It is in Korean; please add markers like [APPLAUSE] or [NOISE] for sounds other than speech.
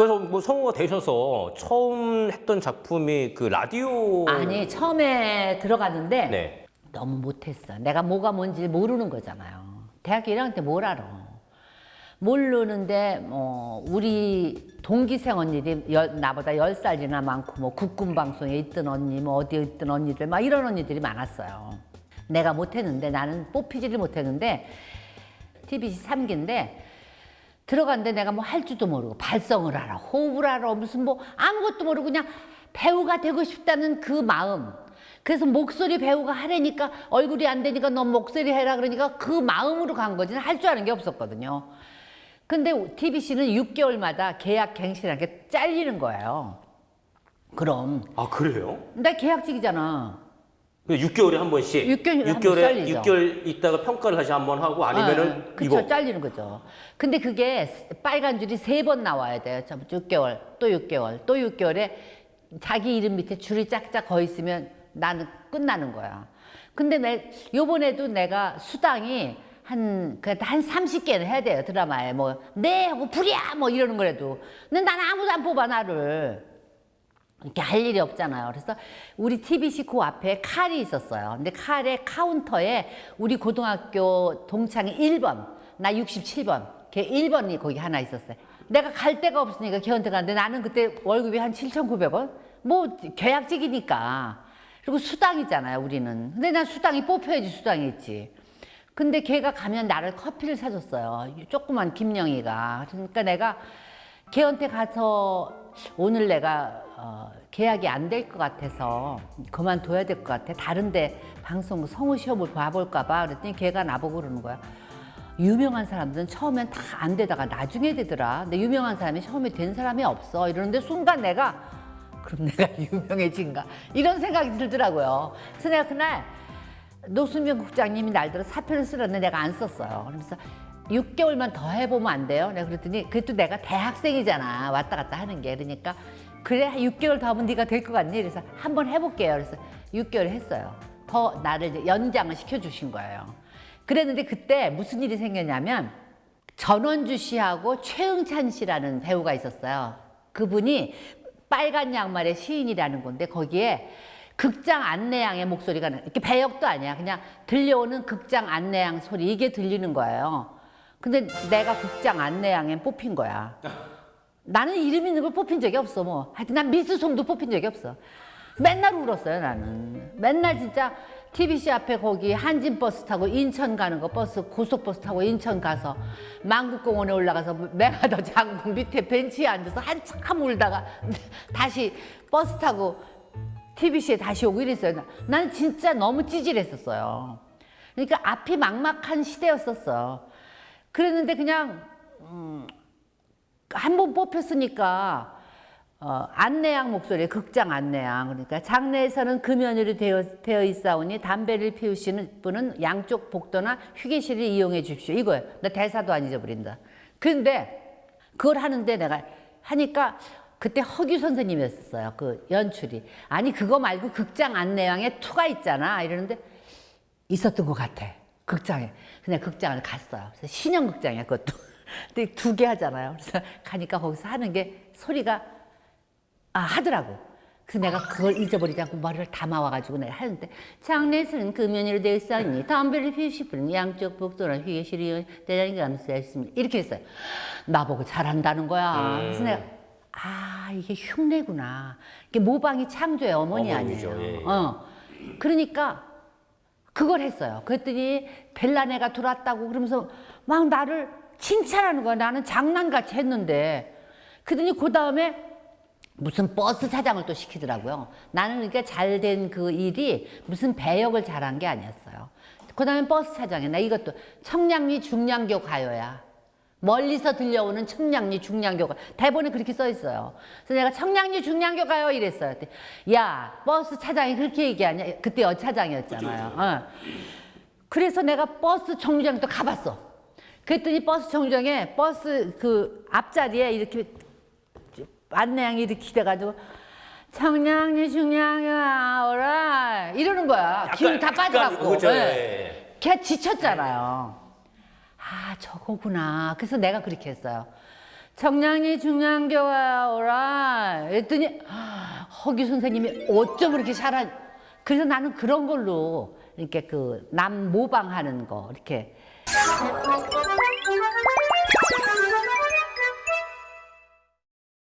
그래서 뭐 성우가 되셔서 처음 했던 작품이 그 라디오. 아니 처음에 들어갔는데 네. 너무 못했어. 내가 뭐가 뭔지 모르는 거잖아요. 대학교 1학년 때 뭘 알아? 모르는데 뭐 우리 동기생 언니들이 열- 나보다 열 살이나 많고 뭐 국군 방송에 있던 언니 뭐 어디에 있던 언니들 막 이런 언니들이 많았어요. 내가 못했는데 나는 뽑히지를 못했는데 TBC 3기인데 들어갔는데 내가 뭐 할 줄도 모르고 발성을 알아 호흡을 알아 무슨 뭐 아무것도 모르고 그냥 배우가 되고 싶다는 그 마음. 그래서 목소리 배우가 하라니까 얼굴이 안 되니까 너 목소리 해라 그러니까 그 마음으로 간 거지 할 줄 아는 게 없었거든요. 근데 TBC는 6개월마다 계약 갱신하는 게 잘리는 거예요. 그럼. 아 그래요? 나 계약직이잖아 6개월에 한 번씩. 육 개월에 한 6개월에 번씩 잘리죠. 6개월 있다가 평가를 다시 한 번 하고 아니면은 그쵸, 이거 잘리는 거죠. 근데 그게 빨간 줄이 세 번 나와야 돼요. 참 6개월, 또 6개월, 또 6개월에 자기 이름 밑에 줄이 짝짝 거 있으면 나는 끝나는 거야. 근데 내, 요번에도 내가 수당이 한, 그래도 한 30개는 해야 돼요, 드라마에. 뭐, 네, 하고 불이야! 뭐 이러는 거라도. 근데 나는 아무도 안 뽑아, 나를. 이렇게 할 일이 없잖아요. 그래서 우리 TBC 그 앞에 칼이 있었어요. 근데 칼의 카운터에 우리 고등학교 동창이 1번, 나 67번, 걔 1번이 거기 하나 있었어요. 내가 갈 데가 없으니까 걔한테 갔는데 나는 그때 월급이 한 7,900원? 뭐 계약직이니까. 그리고 수당이잖아요, 우리는. 근데 난 수당이 뽑혀야지 수당이 있지. 근데 걔가 가면 나를 커피를 사줬어요. 조그만 김영희가. 그러니까 내가 걔한테 가서 오늘 내가 어, 계약이 안 될 것 같아서 그만둬야 될 것 같아. 다른데 방송 성우 시험을 봐볼까 봐. 그랬더니 걔가 나보고 그러는 거야. 유명한 사람들은 처음엔 다 안 되다가 나중에 되더라. 근데 유명한 사람이 처음에 된 사람이 없어. 이러는데 순간 내가 그럼 내가 [LAUGHS] 유명해진가? 이런 생각이 들더라고요. 그래서 내가 그날 노수명 국장님이 날 들어 사표를 쓰라는데 내가 안 썼어요. 그러면서 6개월만 더 해보면 안 돼요? 내가 그랬더니 그래도 내가 대학생이잖아. 왔다 갔다 하는 게. 그러니까 그래 6개월 더 하면 네가 될 것 같니? 그래서 한번 해볼게요. 그래서 6개월 했어요. 더 나를 연장을 시켜주신 거예요. 그랬는데 그때 무슨 일이 생겼냐면 전원주 씨하고 최응찬 씨라는 배우가 있었어요. 그분이 빨간 양말의 시인이라는 건데 거기에 극장 안내양의 목소리가 나- 이렇게 배역도 아니야. 그냥 들려오는 극장 안내양 소리 이게 들리는 거예요. 근데 내가 극장 안내양에 뽑힌 거야. 나는 이름 있는 걸 뽑힌 적이 없어 뭐. 하여튼 난 미스송도 뽑힌 적이 없어. 맨날 울었어요 나는. 맨날 진짜 TBC 앞에 거기 한진 버스 타고 인천 가는 거 버스 고속버스 타고 인천 가서 만국공원에 올라가서 맹하더 장군 밑에 벤치에 앉아서 한참 울다가 다시 버스 타고 TBC에 다시 오고 이랬어요. 나- 나는 진짜 너무 찌질했었어요. 그러니까 앞이 막막한 시대였었어. 그랬는데 그냥 한번 뽑혔으니까 어, 안내양 목소리, 극장 안내양. 그러니까 장내에서는 금연으로 되어, 되어 있사오니 담배를 피우시는 분은 양쪽 복도나 휴게실을 이용해 주십시오. 이거예요. 나 대사도 안 잊어버린다. 근데 그걸 하는데 내가 하니까 그때 허규 선생님이었어요. 그 연출이. 아니 그거 말고 극장 안내양에 투가 있잖아. 이러는데 있었던 것 같아. 극장에. 그냥 극장을 갔어요. 그래서 신형 극장이야, 그것도. [LAUGHS] 근데 두 개 하잖아요. 그래서 가니까 거기서 하는 게 소리가, 아, 하더라고. 그래서 내가 그걸 잊어버리지 않고 머리를 담아와가지고 내가 하는데, 장례에서는 금연으로 되어 있사니 담배를 피우실 분은 양쪽 복도나 휴게실이 대단히 감사했습니다. 이렇게 했어요. 나보고 잘한다는 거야. 그래서 내가, 아, 이게 흉내구나. 이게 모방이 창조의 어머니 어머니죠, 아니에요. 예. 어. 그러니까 그걸 했어요. 그랬더니 벨라네가 들어왔다고 그러면서 막 나를 칭찬하는 거야. 나는 장난같이 했는데. 그러더니 그 다음에 무슨 버스 차장을 또 시키더라고요. 나는 그러니까 잘 된 그 일이 무슨 배역을 잘한 게 아니었어요. 그 다음에 버스 차장이야. 나 이것도 청량리 중량교 가요야. 멀리서 들려오는 청량리 중량교 가 대본에 그렇게 써 있어요. 그래서 내가 청량리 중량교 가요 이랬어요. 야 버스 차장이 그렇게 얘기하냐? 그때 여 차장이었잖아요. 어. 그래서 내가 버스 정류장도 가봤어. 그랬더니 버스 정류장에 버스 그 앞자리에 이렇게 안내양이 이렇게 기대가지고 청량리 중량교 오라 이러는 거야. 기운 다 빠져갖고. 예. 예. 걔 지쳤잖아요. 아, 저거구나. 그래서 내가 그렇게 했어요. 청량리 중량교와 오라 했더니 허기 선생님이 어쩜 그렇게 잘하 그래서 나는 그런 걸로 이렇게 그 남 모방하는 거 이렇게